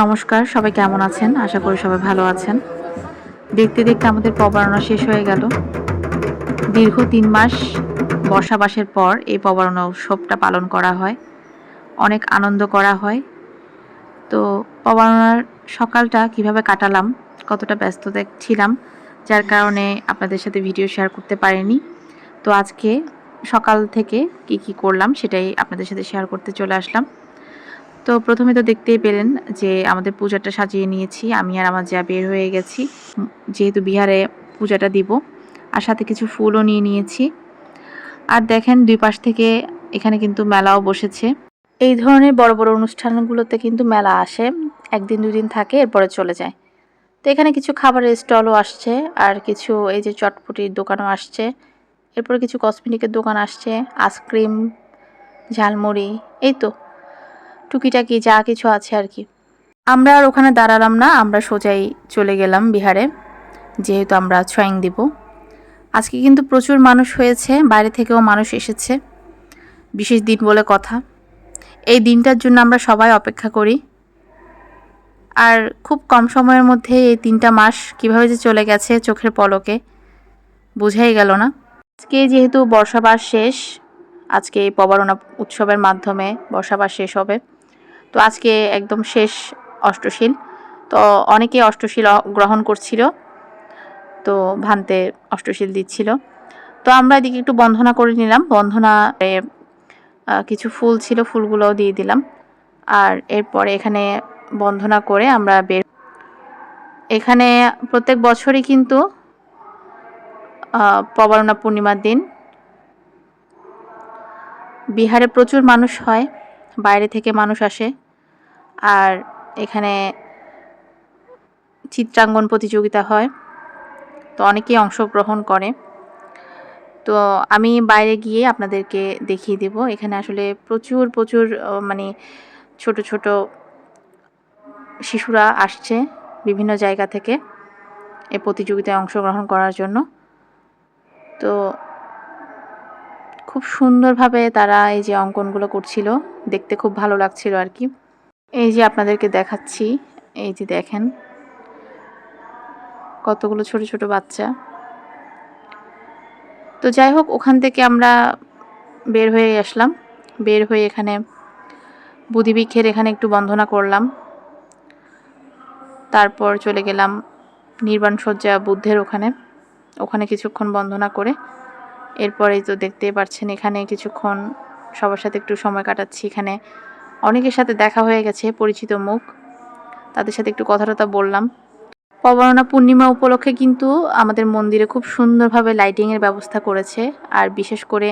নমস্কার, সবাই কেমন আছেন? আশা করি সবাই ভালো আছেন। দেখতে দেখতে আমাদের প্রবারণা শেষ হয়ে গেল। দীর্ঘ তিন মাস বর্ষাবাসের পর এই প্রবারণা উৎসবটা পালন করা হয়। অনেক আনন্দ করা হয়। তো প্রবারণার সকালটা কীভাবে কাটালাম, কতটা ব্যস্ত ছিলাম, যার কারণে আপনাদের সাথে ভিডিও শেয়ার করতে পারিনি। তো আজকে সকাল থেকে কি কি করলাম সেটাই আপনাদের সাথে শেয়ার করতে চলে আসলাম। তো প্রথমে তো দেখতেই পেলেন যে আমাদের পূজাটা সাজিয়ে নিয়েছি। আমি আর আমার যা বের হয়ে গেছি যেহেতু বিহারে পূজাটা দিব, আর সাথে কিছু ফুলও নিয়ে নিয়েছি। আর দেখেন দুই পাশ থেকে এখানে কিন্তু মেলাও বসেছে। এই ধরনের বড় বড় অনুষ্ঠানগুলোতে কিন্তু মেলা আসে, একদিন দুদিন থাকে, এরপরে চলে যায়। তো এখানে কিছু খাবারের স্টলও আসছে, আর কিছু এই যে চটপটির দোকানও আসছে। এরপরে কিছু কসমেটিকের দোকান আসছে, আইসক্রিম, ঝালমুড়ি, এই তো। টুকিটাকি যা কিছু আছে আর কি। আমরা আর ওখানে দাঁড়ালাম না, আমরা সোজাই চলে গেলাম বিহারে। যেহেতু আমরা ছয়ং দিব। আজকে কিন্তু প্রচুর মানুষ হয়েছে, বাইরে থেকেও মানুষ এসেছে। বিশেষ দিন বলে কথা। এই দিনটার জন্য আমরা সবাই অপেক্ষা করি। আর খুব কম সময়ের মধ্যে এই তিনটা মাস কীভাবে যে চলে গেছে চোখের পলকে, বোঝাই গেল না। আজকে যেহেতু বর্ষাবাস শেষ, আজকে এই প্রবারণা উৎসবের মাধ্যমে বর্ষাবাস শেষ হবে। তো আজকে একদম শেষ অষ্টশীল। তো অনেকে অষ্টশীল গ্রহণ করছিল, তো ভান্তে অষ্টশীল দিচ্ছিল। তো আমরা এদিকে একটু বন্ধনা করে নিলাম। বন্ধনা কিছু ফুল ছিল, ফুলগুলোও দিয়ে দিলাম। আর এরপরে এখানে বন্ধনা করে আমরা বের এখানে প্রত্যেক বছরই কিন্তু প্রবরণা পূর্ণিমার দিন। বিহারে প্রচুর মানুষ হয়। বাইরে থেকে মানুষ আসে। আর এখানে চিত্রাঙ্গন প্রতিযোগিতা হয়। তো অনেকেই অংশগ্রহণ করে। তো আমি বাইরে গিয়ে আপনাদেরকে দেখিয়ে দেব। এখানে আসলে প্রচুর প্রচুর মানে ছোট ছোট শিশুরা আসছে বিভিন্ন জায়গা থেকে এই প্রতিযোগিতায় অংশগ্রহণ করার জন্য। তো খুব সুন্দরভাবে তারা এই যে অঙ্কনগুলো করছিল, দেখতে খুব ভালো লাগছিল আর কি। এই যে আপনাদেরকে দেখাচ্ছি, এই যে দেখেন। কতগুলো ছোট ছোট বাচ্চা। তো যাই হোক, ওখান থেকে আমরা বের হয়ে আসলাম। বের হয়ে এখানে বুধিবৃক্ষের এখানে একটু বন্ধনা করলাম। তারপর চলে গেলাম নির্বাণ সজ্জা বুদ্ধের ওখানে। ওখানে কিছুক্ষণ বন্ধনা করে এরপরেই তো দেখতেই পাচ্ছেন এখানে কিছুক্ষণ সবার সাথে একটু সময় কাটাচ্ছি এখানে। অনেকের সাথে দেখা হয়ে গেছে, পরিচিত মুখ। তাদের সাথে একটু কথা টথা বললাম। পবননা পূর্ণিমা উপলক্ষে কিন্তু আমাদের মন্দিরে খুব সুন্দরভাবে লাইটিংয়ের ব্যবস্থা করেছে। আর বিশেষ করে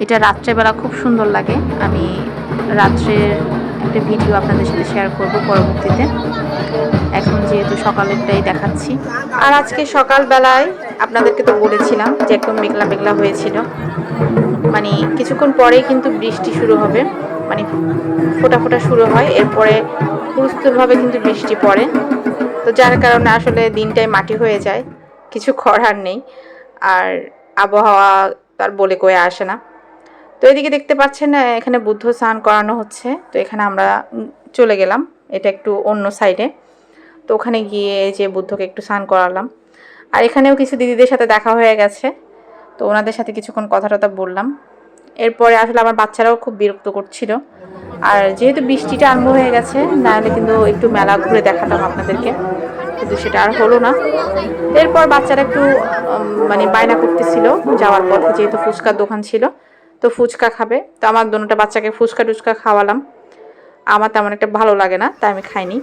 এটা রাত্রেবেলা খুব সুন্দর লাগে। আমি রাত্রের একটা ভিডিও আপনাদের সাথে শেয়ার করব পরবর্তীতে। এখন যেহেতু সকালেরটাই দেখাচ্ছি। আর আজকে সকালবেলায় আপনাদেরকে তো বলেছিলাম যে একদম মেঘলা মেঘলা হয়েছিল। মানে কিছুক্ষণ পরেই কিন্তু বৃষ্টি শুরু হবে। মানে ফোটা ফোটা শুরু হয়, এরপরে হুলস্থুলভাবে কিন্তু বৃষ্টি পড়ে। তো যার কারণে আসলে দিনটাই মাটি হয়ে যায়, কিছু করার নেই। আর আবহাওয়া তার বলে কয়ে আসে না। তো এদিকে দেখতে পাচ্ছেন এখানে বুদ্ধ স্নান করানো হচ্ছে। তো এখানে আমরা চলে গেলাম, এটা একটু অন্য সাইডে তো ওখানে গিয়ে যে বুদ্ধকে একটু স্নান করালাম। আর এখানেও কিছু দিদিদের সাথে দেখা হয়ে গেছে। তো ওনাদের সাথে কিছুক্ষণ কথা টথা বললাম। এরপরে আসলে আমার বাচ্চারাও খুব বিরক্ত করছিল। আর যেহেতু বৃষ্টিটা আরম্ভ হয়ে গেছে, নাহলে কিন্তু একটু মেলা ঘুরে দেখাতাম আপনাদেরকে। কিন্তু সেটা আর হলো না। এরপর বাচ্চারা একটু মানে বায়না করতেছিল যাওয়ার পথে, যেহেতু ফুচকার দোকান ছিল। তো ফুচকা খাবে। তো আমার দোনোটা বাচ্চাকে ফুচকা টুচকা খাওয়ালাম। আমার তেমন একটা ভালো লাগে না, তাই আমি খাইনি।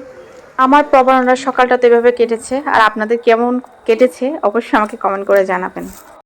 আমার প্রবণনার সকালটা তো এভাবে কেটেছে, আর আপনাদের কেমন কেটেছে, অবশ্যই আমাকে কমেন্ট করে জানাবেন।